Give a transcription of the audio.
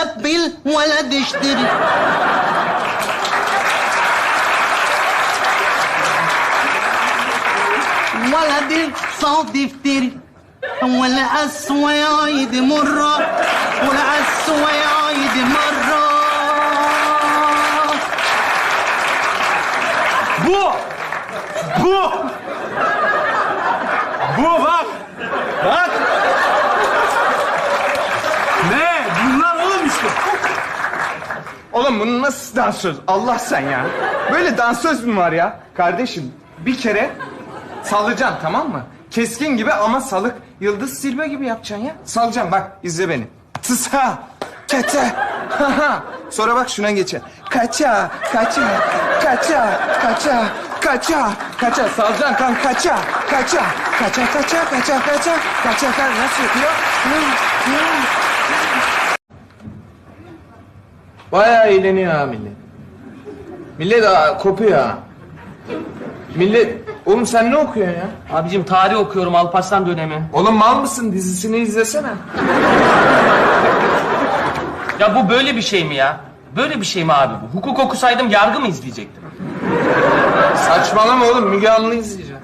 تسبل ولا تشتري. ولا دي صوت يفتري ولا أسوى يعيد مرة. ولا أسوى يعيد مرة. بو بو بو بقى Oğlum bunu nasıl dansöz? Allah sen ya. Böyle dansöz mü var ya? Kardeşim bir kere salacaksın tamam mı? Keskin gibi ama salık. Yıldız Silve gibi yapacaksın ya. Salacaksın bak izle beni. Tısa, kete. Sonra bak şuna geçe. Kaça, kaça, kaça, kaça, kaça, kaça. Salacaksın kan kaça, kaça, kaça, kaça, kaça, kaça, kaça. Nasıl yapıyor? Hı, hı. Bayağı eğleniyor ha millet. Millet aa, kopuyor ha. Millet... Oğlum sen ne okuyorsun ya? Abicim tarih okuyorum Alparslan dönemi. Oğlum mal mısın? Dizisini izlesene. Ya bu böyle bir şey mi ya? Böyle bir şey mi abi bu? Hukuk okusaydım yargı mı izleyecektim? Saçmalama oğlum. Müge Anlı izleyeceğim.